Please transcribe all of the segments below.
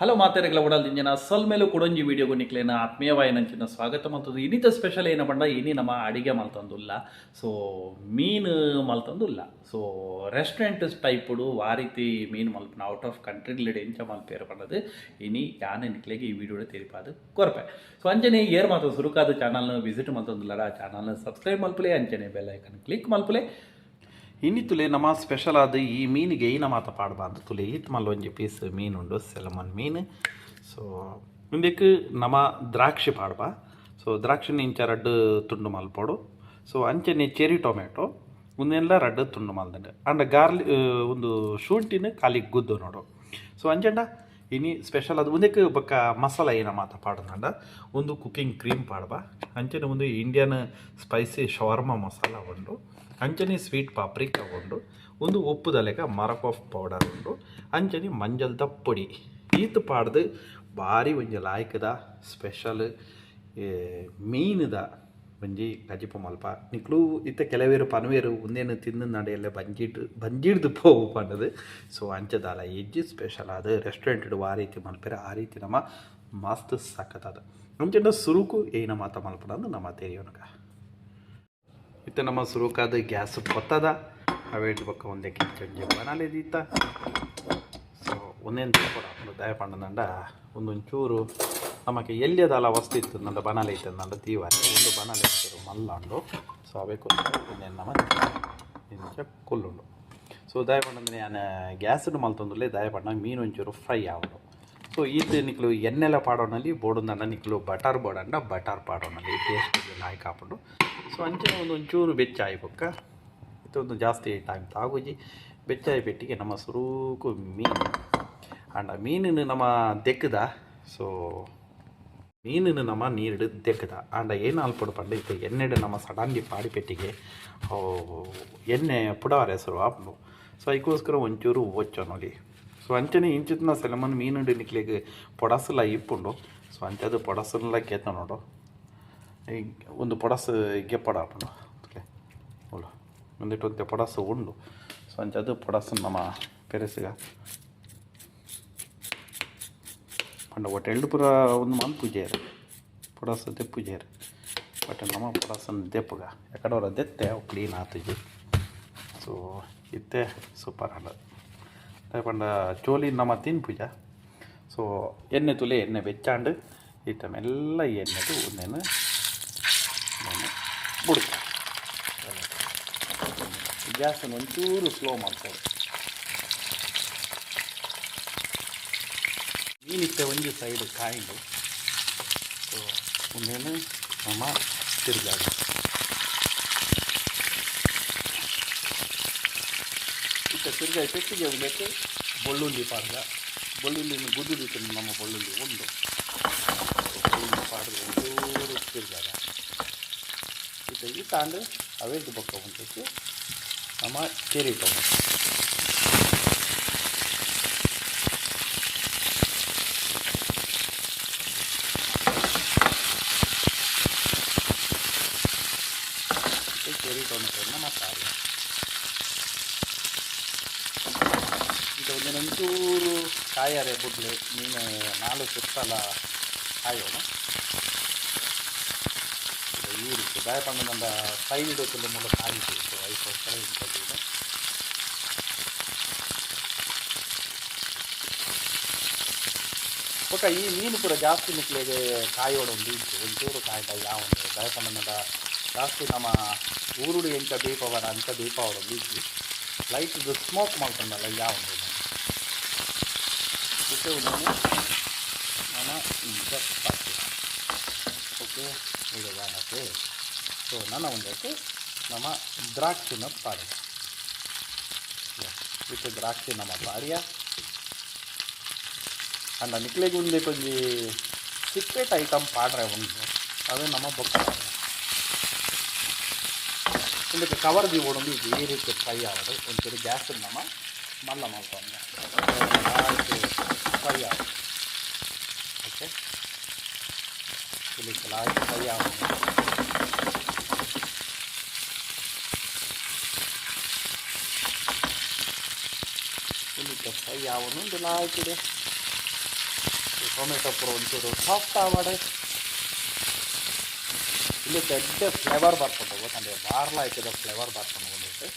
Hello ಮಾತೆರೆಗಳ ಉಡಲ್ದಿಂಜನ ಸಲ್ಮೇಲು ಕೊಡೊಂಜಿ ವಿಡಿಯೋಗು ನಿಕ್ಲೇನ ಆತ್ಮೀಯವಾಯಿನಂಚಿನ ಸ್ವಾಗತ. ಮತ್ತು ಇನ್ನಿತ special ಏನ ಬಂಡ ಇನಿ ನಮ್ಮ ಅಡಿಗೆ ಮಲ್ತಂದುಲ್ಲ. ಸೊ ಮೀನು ಮಲ್ತಂದುಲ್ಲ. ಸೊ ರೆಸ್ಟೋರೆಂಟ್ ಟೈಪುಡು ಆ ರೀತಿ ಮೀನು ಮಲ್ಪನ ಔಟ್ ಆಫ್ ಕಂಟ್ರಿ ಕಂಟ್ರಿಗ್ಲಿಡ್ ಎಂಚ ಮಲ್ಪೇರು ಪಂಡದು ಇನಿ ಯಾನ ನಿಕ್ಲೆಗೆ ಈ ವಿಡಿಯೋ ತೆರಿಪಾದು ಕೊರಪೆ. ಸೊ ಅಂಚನೆ ಏರ್ ಮಾತು ಸುರುಕಾದ ಚಾನಲ್ನ ವಿಸಿಟ್ ಮಲ್ತಂದುಲ್ಲ ಆ ಚಾನಲ್ನ ಸಬ್ಸ್ಕ್ರೈಬ್ ಮಲ್ಪಲೆ ಅಂಚನೆ ಬೆಲ್ ಕ್ಲಿಕ್ ಮಲ್ಪಲೆ. ಇನ್ನು ತುಲೆ ನಮ್ಮ ಸ್ಪೆಷಲ್ ಆದ ಈ ಮೀನಿಗೆ ಏನ ಮಾತ ಪಾಡಬಾರ್ದು ತುಲೆ ಈತ್ ಮಲ್ಲ ಒಂಜಿ ಪೀಸ್ ಮೀನುಂಡು ಸೆಲಮನ್ ಮೀನು ಸೊ ಮುಂದಕ್ಕೆ ನಮ್ಮ ದ್ರಾಕ್ಷಿ ಪಾಡ್ಬಾ ಸೊ ದ್ರಾಕ್ಷಿ ಇಂಚ ರಡ್ಡು ತುಂಡು ಮಲ್ಪೋಡು ಸೊ ಅಂಚನೆ ಚೆರಿ ಟೊಮೆಟೊ ಒಂದೆಲ್ಲ ರಡ್ಡು ತುಂಡು ಮಲ್ದಂಡೆ ಅಂಡ್ ಗಾರ್ಲಿ ಒಂದು ಶುಂಠಿನ ಕಾಲಿಗೆ ಗುದ್ದು ನೋಡು ಸೊ ಅಂಚೆಂಡ ಇನಿ ಸ್ಪೆಷಲ್ ಅದು ಒಂದಕ್ಕೆ ಬೊಕ್ಕ ಮಸಾಲ ಏನ ಮಾತ ಪಾಡದಂಡ ಒಂದು ಕುಕ್ಕಿಂಗ್ ಕ್ರೀಮ್ ಪಾಡ್ಬಾ ಅಂಚೆನೆ ಒಂದು ಇಂಡಿಯನ್ ಸ್ಪೈಸಿ ಶವರ್ಮ ಮಸಾಲ ಉಂಡು ಅಂಚನೆ ಸ್ವೀಟ್ ಪಾಪ್ರಿಕ ಉಂಡು ಒಂದು ಉಪ್ಪು ದಲೆಕ ಮರಕ್ ಆಫ್ ಪೌಡರ್ ಉಂಡು ಅಂಚನೆ ಮಂಜಲ್ದ ಪುಡಿ. ಈತು ಪಾಡ್ದು ಭಾರಿ ಒಂಜಿ ಲಾಯ್ಕದ, ಸ್ಪೆಷಲ್ ಮೀನದ ಒಂಜಿ ಕಜಿಪ ಮಲ್ಪ. ನಿಕ್ಲು ಇತ್ತ ಕೆಲವೇರು ಪನವೇರು ಒಂದೇನು ತಿಂದು ನಡೆಯಲ್ಲ ಬಂಜಿಡ್ ಬಂಜಿಡ್ದು ಪೋವು ಪಂಡದು. ಸೊ ಅಂಚದಾಲ ಎಜ್ಜಿ ಸ್ಪೆಷಲ್ ಅದು ರೆಸ್ಟೋರೆಂಟ್ ಆ ರೀತಿ ಮಲ್ಪೇರೆ, ಆ ರೀತಿ ನಮ್ಮ ಮಸ್ತ್ ಸಖತ್ತದ ಅಂಚೆಂಡ ಸುರುಕು ಏನ ಮಾತ ಮಲ್ಪಡ ಅಂದು ನಮ್ಮ ತೆರಿಯೋನಗ ಇತ್ತ ನಮ್ಮ ಸುರುಕಾದ ಗ್ಯಾಸ್ ಪತ್ತದ ಅವೇಟ್ ಬೊಕ್ಕ ಒಂದೇ ಕಿಂಚಂಜಿ ಬನಾಲೇದಿತ್ತ ಸೊ ಒಂದೇನು ತಿಳ್ಕೊಡ ದಯ ಪಂಡದಂಡ ಒಂದೊಂಚೂರು ನಮಗೆ ಎಲ್ಲಿಯದಲ್ಲ ವಸ್ತು ಇತ್ತು. ನಂಡ ಬನಾಲೆ ಇತ್ತು. ನಂಡ ತೀವಾರಿ. ಒಂದು ಬನಾಲೆ ಇತ್ತು. ಮಲ್ಲಾಂಡು. ಸೊ ಅವೇ ಒಂದೇನು ನಮ್ಮ ಇಂಚ ಕೊಲ್ಲುಂಡು. ಸೊ ದಯ ಪಂಡಂದ್ರೆ ನಾನು ಗ್ಯಾಸನ್ನು ಮಲ್ತೊಂದುಲ್ಲೇ ದಯ ಪಂಡ ಮೀನು ಒಂಚೂರು ಫ್ರೈ ಆವಡು. ಸೊ ಈತ ನಿಕ್ಲು ಎಣ್ಣೆಲ್ಲ ಪಾಡೋನಲ್ಲಿ ಬೋಡೊಂದಣ್ಣ ನಿಕ್ಲು ಬಟರ್ ಬೋಡಂಡ ಬಟರ್ ಪಾಡೋನಲ್ಲಿ ಟೇಸ್ಟ್ ಲಾಯ್ಕ್ ಹಾಕೊಂಡು ಸೊ ಅಂಚೆ ಒಂದು ಒಂಚೂರು ಬೆಚ್ಚ ಆಯ್ಬೊಕ್ಕ ಇದೊಂದು ಜಾಸ್ತಿ ಟೈಮ್ ತಾಗುಜಿ. ಬೆಚ್ಚಾಯಿ ಪೆಟ್ಟಿಗೆ ನಮ್ಮ ಸುರೂಕು ಮೀನು. ಅಂಡ ಮೀನಿನ ನಮ್ಮ ದೆಕ್ಕದ. ಸೊ ಮೀನಿನ ನಮ್ಮ ನೀರಿಡು ದೆಕ್ಕದ. ಅಂಡ ಏನು ಅಲ್ಪಡು ಪಂಡ ಇತ್ತು ಎಣ್ಣೆಡು ನಮ್ಮ ಸಡನ್ಲಿ ಪಾಡಿ ಪೆಟ್ಟಿಗೆ. ಎಣ್ಣೆ ಪುಡವಾರ ಹೆಸರು ಆಪ್ಲು ಸೊ ಅದಕ್ಕೋಸ್ಕರ ಒಂಚೂರು ಒಚ್ಚ ನೋಡಿ. ಸೊ ಅಂಚನೆ ಇಂಚಿತ್ನ ಸೆಲಮನ್ ಮೀನು ನಿಕ್ಲಿಗೆ ಪೊಡಸಲ ಇಪ್ಪುಂಡು. ಸೊ ಅಂಚದು ಪೊಡಸಲ ಕೇತ ನೋಡು. ಒಂದು ಪೊಡಸು ಗೆಪ್ಪಡ ಆಪುಂಡು ಓಲು ಒಂದಿಟ್ಟು ಒಂತೆ ಪೊಡಸು ಉಂಡು. ಸೊ ಅಂಚದು ಪೊಡಸು ನಮ್ಮ ಪೆರೆಸಿಗ. ಪಂಡ ಒಟ್ಟು ಎಳ್ಳು ಪುರ ಒಂದು ಮಾನ್ ಪೂಜೆಯರು ಪೊಡಸು ಇರ ಬಟ್ ನಮ್ಮ ಪಡಸನ ದೆಪ್ಪಗ. ಯಾಕಡೆ ದೆತ್ತೆ ಅವು ಕ್ಲೀನ್ ಆತುಜಿ. ಸೊ, ಇತ್ತೆ ಸೂಪರ್ ಹಂಡ ಪಂಡ ಚೋಲಿ ನಮ್ಮ ತಿನ್ ಪೂಜ. ಸೊ, ಎಣ್ಣೆ ತುಲೆ ಎಣ್ಣೆ ಬೆಚ್ಚಾಂಡು ಇತ್ತ ಮೆಲ್ಲ ಎಣ್ಣೆದು ಒಂದೇನು ಗ್ಯಾಸನ್ನು ಒಂಚೂರು ಸ್ಲೋ ಮಾಡ್ತಾರೆ ಮೀನಿತ್ತೆ ಒಂದು ಸೈಡ್ ಕಾಯಿಂಡು ಸೊ ಒಂದೇನು ನಮ್ಮ ತಿರುಗಾಡ. ಇತ್ತ ತಿರುಗಾಯಿ ಪೆಟ್ಟಿಗೆ ಉಳ್ಳಕ್ಕೆ ಬೆಳ್ಳುಳ್ಳಿ ಪಾಡ್ದ. ಬೆಳ್ಳುಳ್ಳಿನ ಗುದ್ದುದಿತ್ತು ನಮ್ಮ ಬೆಳ್ಳುಳ್ಳಿ ಒಂದು. ಬೆಳ್ಳುಳ್ಳಿ ಪಾಡ್ದು ಒಂಚೂರು ತಿರುಗಾಡ. ಇತ್ತ ಈ ತಾಂಡು ಅವೇದು ಬಕ್ಕ ಉಂಟಕ್ಕೆ ನಮ್ಮ ಚೆರಿ ಟೊಮೆಟೊ ಚೆರಿ ಟೊಮೆಟೊನ ಮಸಾಲೆ ಈಗ ಒಂದು ಒಂಚೂರು ಕಾಯರೆ ಬುಡ್ಲೆ ಮೀನು ನಾಲ್ಕು ಸುತ್ತಲ ಕಾಯೋಣ ಈ ರೀತಿ ದಯಪಂಡ ನನ್ನ ಸೈಡ್ ತುಳು ಮೂಲಕ ಕಾಯಿತು ಸೊ ಅದಕ್ಕೋಸ್ಕರ ಇಂಥದ್ದು ಬೊಕ್ಕ ಈ ಮೀನು ಕೂಡ ಜಾಸ್ತಿ ನಿಕ್ಲಿಗೆ ಕಾಯೋಡು ಒಂದು ಇತ್ತು. ಒಂಚೂರು ಕಾಯ್ತಾ ಯಾವ ಒಂದು ದಯಸಮನ್ನದ ಜಾಸ್ತಿ ನಮ್ಮ ಊರುಡು ಎಂಥ ದೀಪವರ ಅಂತ ದೀಪ ಇತ್ತು. ಲೈಟ್ ಇದು ಸ್ಮೋಕ್ ಮಾಡ್ಕೊಂಡಲ್ಲ ಯಾವ ಒಂದು ಜೊತೆ ಒಂದು ಈಗ ಓಕೆ ಈಗ ಜಾನಕ್ಕೆ ಸೊ ನನ್ನ ಒಂದಕ್ಕೆ ನಮ್ಮ ದ್ರಾಕ್ಷಿನ ಪಾಡ್ಯ ಇದು ದ್ರಾಕ್ಷಿ ನಮ್ಮ ಪಾಡಿಯ ಅಂಡ ನಿಕ್ಲೆಗೆ ಒಂದೇ ಕೊಂಚಿ ಸೀಕ್ರೆಟ್ ಐಟಮ್ ಪಾಡ್ರೆ ಉಂಟು ಅದು ನಮ್ಮ ಬೊಕ್ಕ ಇದಕ್ಕೆ ಕವರ್ ದಿ ಓಡೊಂದು ಇದು ಈ ರೀತಿ ಫ್ರೈ ಆಗೋದು ಒಂಚೂರು ಗ್ಯಾಸ್ ನಮ್ಮ ಮಲ್ಲ ಮಾಡ್ಕೊಂಡು ಫ್ರೈ ಆಗೋದು ಓಕೆ ಇಲ್ಲಿ ಲಾಸ್ಟ್ ಫ್ರೈ ಆಗೋದು ಇಲ್ಲಿ ಫ್ರೈ ಆಗೋದು ಒಂದು ಲಾಯ್ಕಿದೆ टोमेटो कूड़ा साफ्टे दट फ्लैवर बरको गए मार्ल आ फ्लैवर बरको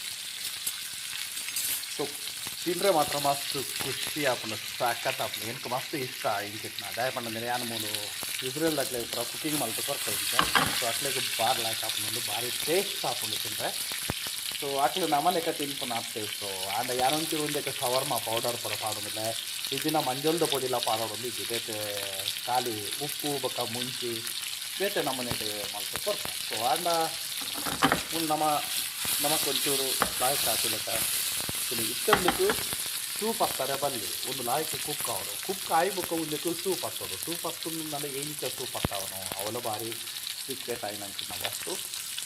सो तीनरे मस्त खुशी अपने सख्त अपने इनको मस्त इष्ट इंकना डायपंड मूल इज्रेल कुकी कुकिंग मल्टर सो अट्ले बार लाख अपने भारी टेस्ट आपको तीन ಸೊ ಅಟ್ಲೆ ನಮ್ಮನೆಕ ತಿನ್ಪುನ ಸೊ ಆಂಡ ಯಾರೊಂಚೂರು ಒಂದಕ್ಕೆ ಶವರ್ಮ ಪೌಡರ್ ಪೂರ ಪಾಡೋದಿಲ್ಲ ಇದನ್ನ ಮಂಜಲ್ದ ಪೊಡಿಲ ಪಾಡೋದು ಇದು ಬೇತೆ ಖಾಲಿ ಉಪ್ಪು, ಬೊಕ್ಕ ಮುಂಚಿ ಬೇತೆ ನಮ್ಮನೆಗೆ ಕೊಡ್ತಾರೆ. ಸೊ ಆಂಡ ಒಂದು ನಮ್ಮ ನಮಕೊಂಚೂರು ಲಾಯ್ಕ್ ಹಾಕಿಲಕ್ಕ ಇಲ್ಲಿ ಇತ್ತೊಂದಕ್ಕೆ ಸೂಪ್ ಹಾಕ್ತಾರೆ ಬಲ್ಲಿ. ಒಂದು ಲಾಯ್ಕ್ ಕುಕ್ ಅವರು. ಕುಕ್ ಆಯಿ ಬುಕ್ಕ ಒಂದಕ್ಕೆ ಸೂಪ್ ಹಾಕೋದು ಸೂಪ್ ಹಾಕ್ತುಂದ್ರೆ ಎಂಚ ಸೂಪ್ ಹಾಕ್ತಾವನು. ಅವಲ ಬಾರಿ ಸೀಕ್ರೆಟ್ ನಂಗೆ ನಾವು ಅಷ್ಟು.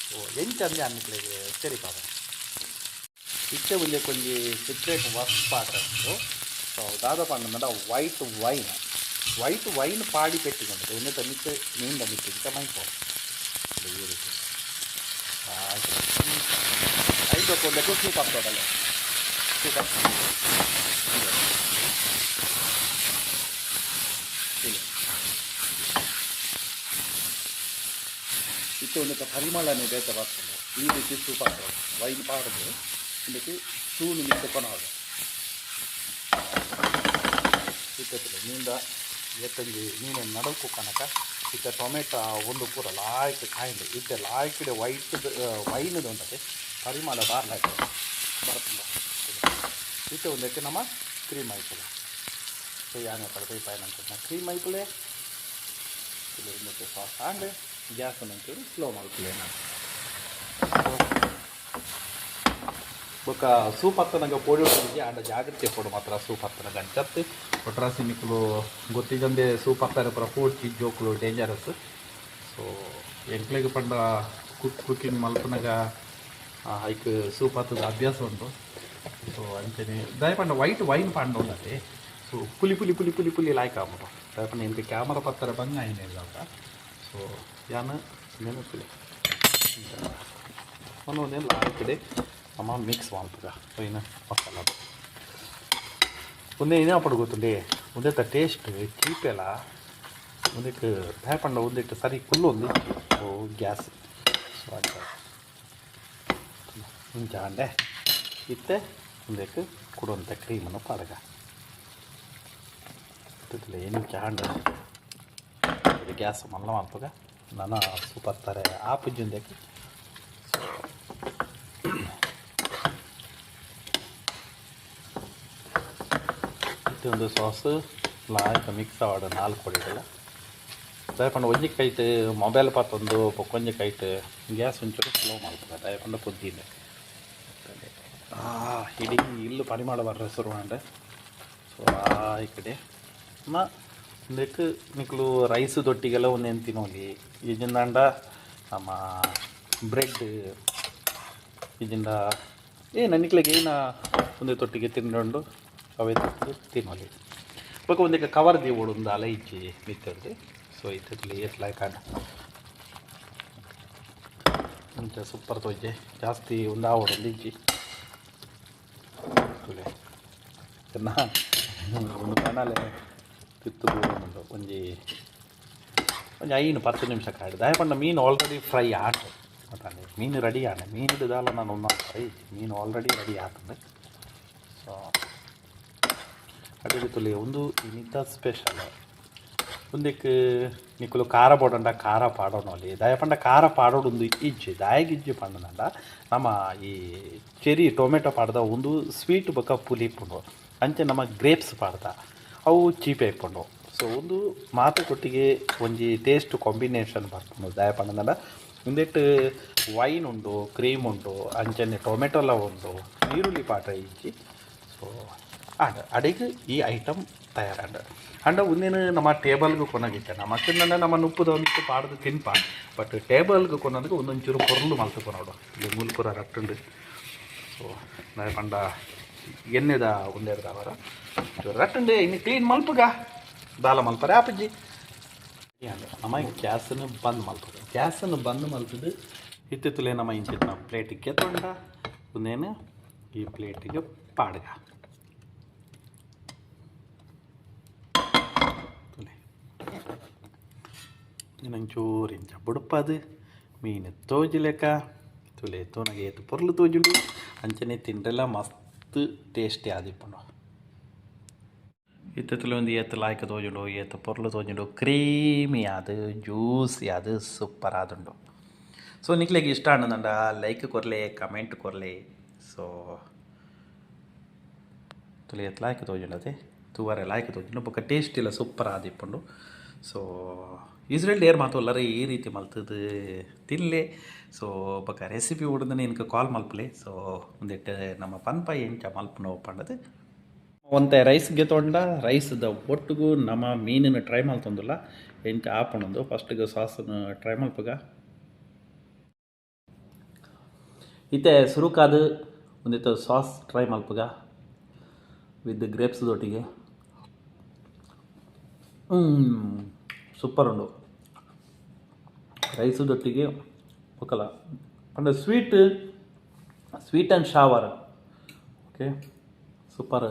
ಸೊ ಎಂಚ ಅನ್ನಕ್ಕೆ ಸರಿ ಸೇರಿಪಾದ ಇಚ್ಚೆ ಮುಂದೆ ಕೊಂಚಿ ಸೀಕ್ರೆಟ್ ವಸ್ ಪಾಟ ಉಂಟು ಸೊ ದಾದಾಪ ಅಂದ್ರೆ ವೈಟ್ ವೈನ್ ವೈಟ್ ವೈನ್ ಪಾಡಿ ಪೆಟ್ಟಿಕೊಂಡು ಒಂದೇ ಮಿತ್ತೆ ನೀಂದ ಮಿತ್ತಿಗೆ ಮೈಕೋ ಈ ರೀತಿ ಐದು ಕೊಂಡಕ್ಕೆ ಸೂಪ್ ಹಾಕ್ತದಲ್ಲ ಸೂಪ್ ಹಾಕ್ತಾರೆ ಇತ್ತು ಒಂದಕ್ಕೆ ಪರಿಮಳನೇ ಬೇತ ಬರ್ತದೆ ಈ ರೀತಿ ಸೂಪ್ ಹಾಕೋದು ವೈನ್ ಪಾಡೋದು ಇದಕ್ಕೆ ಚೂನು ಮಿತ್ತಕೊಂಡು ಹಾಕೋದು ಸಿಕ್ಕತ್ತಿಲ್ಲ ನೀಂದ ಎತ್ತಂದು ನೀನು ನಡಕು ಕನಕ ಇತ್ತ ಟೊಮೆಟೊ ಒಂದು ಪೂರ ಲಾಯ್ಕ್ ಕಾಯಿಂದು ಇತ್ತ ಲಾಯ್ಕಿಡೆ ವೈಟ್ ವೈನದು ಉಂಟದೆ ಪರಿಮಳ ಬಾರ್ಲಾಯ್ತು ಬರ್ತಲ್ಲ ಇತ್ತ ಒಂದಕ್ಕೆ ನಮ್ಮ ಕ್ರೀಮ್ ಆಯ್ತಲ್ಲ ಸೊ ಯಾನೆ ಪಡ್ತೈ ಪಾಯನ ಅಂತ ಕ್ರೀಮ್ ಆಯ್ತಲೇ ಇದು ಒಂದಕ್ಕೆ ಸಾಸ್ ಆಂಡ್ ಗ್ಯಾಸ್ ಒಂಚೂರು ಸ್ಲೋ ಮಾಡ್ತೀವಿ ನಾನು ಬೊಕ್ಕ ಸೂಪ್ ಹತ್ತನಾಗ ಪೋಡಿ ಹೊಟ್ಟಿಗೆ ಆಂಡ ಜಾಗ್ರತೆ ಕೊಡು ಮಾತ್ರ ಸೂಪ್ ಹತ್ತನ ಗಂಟತ್ತು ಒಟ್ರಾಸಿ ನಿಕ್ಕಲು ಗೊತ್ತಿದ್ದಂದೆ ಸೂಪ್ ಹಾಕ್ತಾರೆ ಪರ ಪೂರ್ತಿ ಜೋಕುಲು ಡೇಂಜರಸ್ ಸೊ ಎಂಕ್ಲೆಗೆ ಪಂಡ ಕುಕ್ ಕುಕಿಂಗ್ ಮಲ್ಪನಾಗ ಐಕ್ ಸೂಪ್ ಹತ್ತದ ಅಭ್ಯಾಸ ಉಂಟು. ಸೊ ಅಂಚನೆ ದಯಪಂಡ ವೈಟ್ ವೈನ್ ಪಂಡ ಉಂಟದೆ. ಸೊ ಪುಲಿ ಪುಲಿ ಪುಲಿ ಪುಲಿ ಪುಲಿ ಲಾಯ್ಕ್ ಆಗ್ಬಿಟ್ಟು ದಯಪಂಡ ಎಂತ ಕ್ಯಾಮರಾ ಪತ್ತರ ಬಂಗ ಆಯ್ನೆ ಸೊ ಯಾನ ನೆನಪಿಲ್ಲ. ಒಂದೊಂದೇನು ಲಾಯ್ಕಡೆ ಅಮ್ಮ ಮಿಕ್ಸ್ ಮಾಡ್ತದ ಏನು ಮಸಾಲ ಒಂದೇ ಏನೇ ಒಂದೇ ತ ಟೇಸ್ಟ್ ಚೀಪೆಲ್ಲ ಒಂದಕ್ಕೆ ಭಯಪಂಡ ಒಂದಿಟ್ಟು ಸರಿ ಕುಲ್ಲು ಒಂದು ಓ ಗ್ಯಾಸ್ ಹಿಂಚಾಂಡೆ ಇತ್ತೆ ಒಂದಕ್ಕೆ ಕೊಡುವಂಥ ಕ್ರೀಮನ್ನು ಪಾಡಗ ಗೊತ್ತಿಲ್ಲ ಏನು ಚಾಂಡ ಗ್ಯಾಸ್ ಮಲ್ಲ ಮಾಡ್ತಗ ನಾನು ಸೂಪರ್ ತಾರೆ ಆ ಪುಜ್ಜಿಂದಕ್ಕೆ ಒಂದು ಸಾಸ್, ನಾಲ್ಕು ಮಿಕ್ಸ್ ಆವಾಡ ನಾಲ್ಕು ಹೊಡಿಡಲ್ಲ ದಯಪಂಡ ಒಂಜಿ ಕೈಟ್ ಮೊಬೈಲ್ ಪಾತೊಂದು ಪೊಕ್ಕೊಂಜಿ ಕೈಟ್ ಗ್ಯಾಸ್ ಒಂಚೂರು ಸ್ಲೋ ಮಾಡ್ತದೆ ದಯಪಂಡ ಪುದ್ದಿನ ಇಡೀ ಇಲ್ಲು ಪರಿಮಳ ಬರ್ರೆ ಶುರು ಮಾಡ್ರೆ ಸೊ ಆ, ಈ ಕಡೆ. ಇದಕ್ಕೆ ನಿಕ್ಲು ರೈಸ್ ದೊಟ್ಟಿಗೆಲ್ಲ ಒಂದೇನು ತಿನ್ನೋಲಿ ಈಜಿಂದಾಂಡ ನಮ್ಮ ಬ್ರೆಡ್ ಈಜಿಂದ ಏ ನನ್ನ ಏನ ಒಂದೇ ತೊಟ್ಟಿಗೆ ತಿಂಕೊಂಡು ಅವೇ ತೊಟ್ಟಿಗೆ ತಿನ್ನೋಲಿ ಬೊಕ ಒಂದಕ್ಕೆ ಕವರ್ ದೀವೋಡು ಒಂದು ಅಲ ಇಚ್ಚಿ ಮಿತ್ತರ್ದು ಸೊ ಇತ್ತಲ್ಲಿ ಎತ್ಲಾಯ್ ಕಾಣ ಮುಂಚೆ ಸೂಪರ್ ತೋಜೆ ಜಾಸ್ತಿ ಒಂದು ಆವಡಲ್ಲಿ ಇಚ್ಚಿ ತುಲೆ ಒಂದು ಕಣಲೆ ಕಿತ್ತು ಒಂದು ಒಂಜಿ ಒಂಜಿ ಐನು ಪತ್ತು ನಿಮಿಷ ಕಾಯ್ದು ದಯಪಂಡ ಮೀನು ಆಲ್ರೆಡಿ ಫ್ರೈ ಆಟು ಮೀನು ರೆಡಿ ಆನೆ ಮೀನು ಹಿಡಿದಾಲ ನಾನು ಒಂದು ಫ್ರೈ ಮೀನು ಆಲ್ರೆಡಿ ರೆಡಿ ಆತಂದೆ ಸೊ ಅದೇ ಒಂದು ಇನ್ನಿತ ಸ್ಪೆಷಲ್ ಒಂದಕ್ಕೆ ನಿಕ್ಕಲು ಖಾರ ಪೋಡಂಡ ಖಾರ ಪಾಡೋನಲ್ಲಿ ದಯಪಂಡ ಖಾರ ಪಾಡೋಡು ಒಂದು ಇಜ್ಜಿ, ದಾಯಗಿಜ್ಜಿ ಪಂಡನಂಡ ನಮ್ಮ ಈ ಚೆರಿ ಟೊಮೆಟೊ ಪಾಡ್ದ ಒಂದು ಸ್ವೀಟ್ ಬೊಕ್ಕ ಪುಲಿ ಪುಂಡು, ಅಂಚೆ ನಮ್ಮ ಗ್ರೇಪ್ಸ್ ಪಾಡ್ದ, ಅವು ಚೀಪ್ ಇಪ್ಪುಂಡು ಸೊ ಒಂದು ಮಾತು ಕೊಟ್ಟಿಗೆ ಒಂಜಿ ಟೇಸ್ಟ್ ಕಾಂಬಿನೇಷನ್ ಬರ್ಕೊಂಡು ದಯಪಂಡನಂಡ ಒಂದೆಟ್ಟು ವೈನ್ ಉಂಡು ಕ್ರೀಮ್ ಉಂಡು, ಅಂಚನೆ ಟೊಮೆಟೊಲ ಉಂಡು ಈರುಳ್ಳಿ ಪಾಟ ಇಜ್ಜಿ. ಸೊ ಆಡ ಅಡಿಗೆ ಈ ಐಟಮ್ ತಯಾರಾಂಡ ಅಂಡ ಉಂದಿನ ನಮ್ಮ ಟೇಬಲ್ಗೆ ಕೊನಾಗಿತ್ತೆ ನಮ್ಮ ಅಕ್ಕಂದಂಡ ನಮ್ಮ ಉಪ್ಪುದ ಒಂದಿತ್ತು ಪಾಡ್ದು ತಿನ್ಪ. ಬಟ್ ಟೇಬಲ್ಗೂ ಕೊನೋದಕ್ಕೆ ಒಂದೊಂಚೂರು ಕೊರಲು ಮಲ್ತು ನೋಡು. ಇಲ್ಲಿ ಮೂಲ್ಪುರ ರಟ್ಟುಂಡು. ಸೊ ನಾಳೆ ಪಂಡ ಎಣ್ಣೆದ ಒಂದೆರಡು ಅವರ. ರಟ್ಟುಂಡೆ, ಇನ್ನು ಕ್ಲೀನ್ ಮಲ್ಪುಗ. ದಾಲ ಮಲ್ಪರೆ ಆಪಜ್ಜಿ. ನಮ್ಮ ಗ್ಯಾಸನ್ನು ಬಂದ್ ಮಲ್ಪದು ಗ್ಯಾಸನ್ನು ಬಂದ್ ಮಲ್ಪದು ಇತ್ತಿತ್ತಲೇ ನಮ್ಮ ನಾವು ಪ್ಲೇಟಿಗೆ ತೊಂಡ. ಒಂದೇನು? ಈ ಪ್ಲೇಟಿಗೆ ಪಾಡ್ಗ ತುಲೆ ಇನ್ನೊಂಚೂರು ಇಂಚ ಬುಡಪದು, ಮೀನು ತೋಜಿಲೆಕ, ತುಲೆ ತೋನಾಗ ಏತು ಪೊರ್ಲು ತೋಜುಂಡು ಅಂಚನೆ ತಿಂಡ್ರೆಲ್ಲ ಮಸ್ತ್ ಟೇಸ್ಟಿ ಆದಿಪ್ಪುಂಡು. ಇತ್ತಲು ಒಂದು ಏತು ಲಾಯ್ಕ ತೋಜುಂಡು, ಏತು ಪೊರ್ಲು ತೋಜುಂಡು, ಕ್ರೀಮಿ ಅದು ಜ್ಯೂಸಿ ಅದು ಸೂಪರ್ ಆದುಂಡು. ಸೊ ನಿಕ್ಲೆಗೆ ಇಷ್ಟ ಅನ್ನೋದಂಡ ಲೈಕ್ ಕೊರಲೆ ಕಮೆಂಟ್ ಕೊರಲೆ. ಸೊ ತುಲೆ ಎತ್ತು ಲಾಯ್ಕ ಅದೇ, ತೂವರೆ ಲಾಯ್ಕ ತೋಜುಂಡು ಬೊಕ್ಕ ಟೇಸ್ಟ್ ಇಲ್ಲ ಸೂಪರ್ ಆದಿಪ್ಪುಂಡು. ಸೊ ಇಸ್ರೇಲ್ ಡೇರ್ ಮಾತೊಲ್ಲರೆ ಈ ರೀತಿ ಮಲ್ತದು. ತಿನ್ಲೆ. ಸೊ ಬೊಕ್ಕ ರೆಸಿಪಿ ಹೊಡೆದನೆ ಇನ್ಕ ಕಾಲ್ ಮಲ್ಪಲೆ. ಸೊ ಒಂದಿಟ್ಟು ನಮ್ಮ ಪನ್ಪ ಎಂಚ ಮಲ್ಪನ ಒಪ್ಪಂಡದು ಒಂತೆ ರೈಸ್ಗೆ ತೊಗೊಂಡ ರೈಸ್ದ ಒಟ್ಟಿಗೂ ನಮ್ಮ ಮೀನಿನ ಟ್ರೈ ಮಲ್ತೊಂದಿಲ್ಲ ಎಂಚ ಆಪಣೊಂದು ಫಸ್ಟಿಗೆ ಸಾಸನ್ನು ಟ್ರೈ ಮಲ್ಪಗ. ಇತ್ತೆ ಸುರುಕಾದು ಒಂದಿತ್ತು ಸಾಸ್ ಟ್ರೈ ಮಲ್ಪಗ. ವಿತ್ ಗ್ರೇಪ್ಸ್ದೊಟ್ಟಿಗೆ ಸೂಪರ್ ಉಂಡು. ರೈಸದೊಟ್ಟಿಗೆ ಒಕ್ಕಲ. ಅಂದರೆ sweet sweet and sour okay super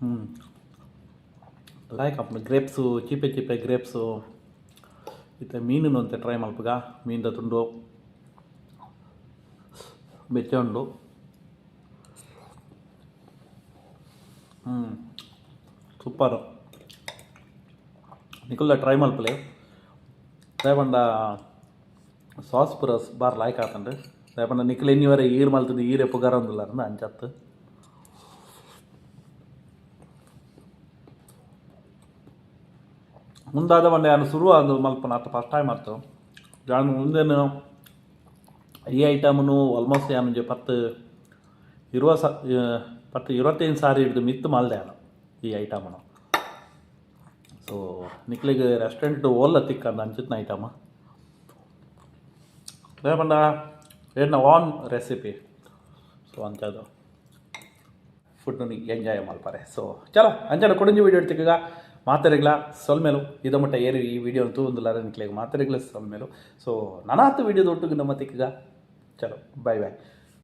ಹ್ಞೂ ಲೈಕ್ ಅಪ್ಪ ಗ್ರೇಪ್ಸು ಚೀಪೆ ಚೀಪೆ ಗ್ರೇಪ್ಸು ಇತ್ತೆ ಮೀನು ಅಂತ ಟ್ರೈ ಮಲ್ಪಗ ಮೀನ್ದ ತುಂಡು. ಬೆಚ್ಚ ಉಂಡು ಸೂಪರು ನಿಕುಲ್ಲ ಟ್ರೈ ಮಲ್ಪಲೆ ಟ್ರೈ ಪಂಡ ಸಾಸ್ ಪೂರ ಬಾರ್ ಲಾಯ್ಕ್ ಆತಂಡು ಟ್ರೈ ಪಂಡ ನಿಖಿಲ್ ಎನ್ನಿವರೆ ಈರ್ ಮಲ್ತದ್ದು ಈರೆ ಪುಗಾರ ಒಂದಿಲ್ಲ ಅಂಚತ್ತು ಮುಂದಾದ ಬಂಡೆ ನಾನು ಶುರು ಆದ ಮಲ್ಪನ ಅತ್ತ ಫಸ್ಟ್ ಟೈಮ್ ಆಯ್ತು ನಾನು ಮುಂದೇನು ಈ ಐಟಮ್ನು ಆಲ್ಮೋಸ್ಟ್ ಏನು ಪತ್ತು ಇರುವ ಸ ಬಟ್ ಇವತ್ತೇನು ಸಾರಿ ಹಿಡಿದು ಮಿತ್ತು ಮಾಲ್ದೆ ಈ ಐಟಮನ್ನು ಸೊ ನಿಕ್ಲಿಗೆ ರೆಸ್ಟೋರೆಂಟ್ ಓಲ್ಲ ತಿಕ್ಕಂದು ಅಂಚಿತ್ನ ಐಟಮ ಅದೇ ಪಂಡ ಏನು ಆನ್ ರೆಸಿಪಿ ಸೊ ಅಂಥದ್ದು ಫುಡ್ ಎಂಜಾಯ್ ಮಾಡ್ತಾರೆ ಸೊ ಚಲೋ ಅಂಜನ ಕೊಡಂಜಿ ವಿಡಿಯೋ ಇಡ್ತಿಕ್ಕೀಗ ಮಾತಾರಿಗಳ ಸೊಲ್ಮೇಲು ಇದು ಮಟ್ಟ ಏರಿ ಈ ವಿಡಿಯೋ ಅಂತೂ ಒಂದು ಲಾರ ನಿಕ್ಲಿಗೆ ಮಾತಾರಿಗಳ ಸೊಲ್ಮೇಲು ಸೊ ನನ್ನ ಹತ್ತು ವೀಡಿಯೋದ ಒಟ್ಟಿಗೆ ನಮ್ಮ ತಿಕ್ಕೀಗ ಚಲೋ ಬಾಯ್ ಬಾಯ್